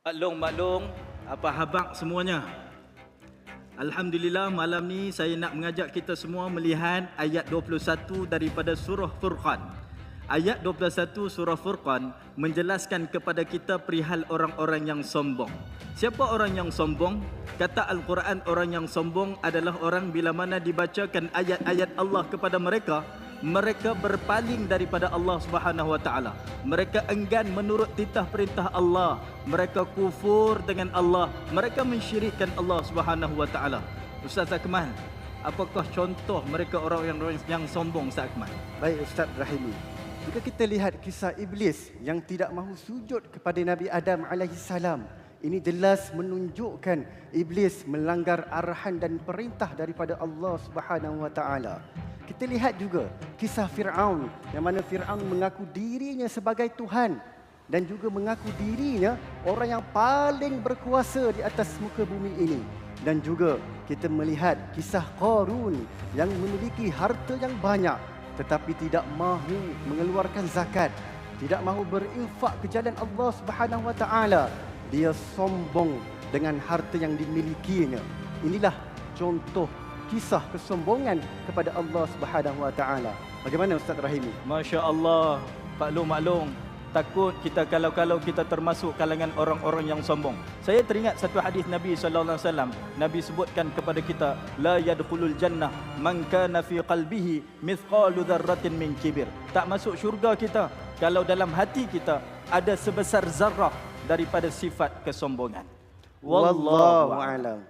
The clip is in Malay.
Maklong, maklong, apa habak semuanya. Alhamdulillah malam ni saya nak mengajak kita semua melihat ayat 21 daripada surah Furqan. Ayat 21 surah Furqan menjelaskan kepada kita perihal orang-orang yang sombong. Siapa orang yang sombong? Kata Al-Quran orang yang sombong adalah orang bila mana dibacakan ayat-ayat Allah kepada mereka, mereka berpaling daripada Allah Subhanahu Wa Taala. Mereka enggan menurut titah perintah Allah. Mereka kufur dengan Allah. Mereka mensyirikkan Allah Subhanahu Wa Taala. Ustaz Akmal, apakah contoh mereka orang yang yang sombong Ustaz Akmal? Baik Ustaz Rahimi. Jika kita lihat kisah iblis yang tidak mahu sujud kepada Nabi Adam alaihi salam, ini jelas menunjukkan iblis melanggar arahan dan perintah daripada Allah Subhanahu wa taala. Kita lihat juga kisah Firaun yang mana Firaun mengaku dirinya sebagai tuhan dan juga mengaku dirinya orang yang paling berkuasa di atas muka bumi ini. Dan juga kita melihat kisah Qarun yang memiliki harta yang banyak tetapi tidak mahu mengeluarkan zakat, tidak mahu berinfak ke jalan Allah Subhanahu wa taala. Dia sombong dengan harta yang dimilikinya. Inilah contoh kisah kesombongan kepada Allah Subhanahu wa taala. Bagaimana Ustaz Rahimi? Masya Allah, maklum maklum. Takut kita kalau-kalau kita termasuk kalangan orang-orang yang sombong. Saya teringat satu hadis Nabi sallallahu alaihi wasallam. Nabi sebutkan kepada kita, la yadkhulul jannah man kana fi qalbihi mithqalu dzarratin min kibir. Tak masuk syurga kita kalau dalam hati kita ada sebesar zarrah daripada sifat kesombongan. Wallahu a'lam.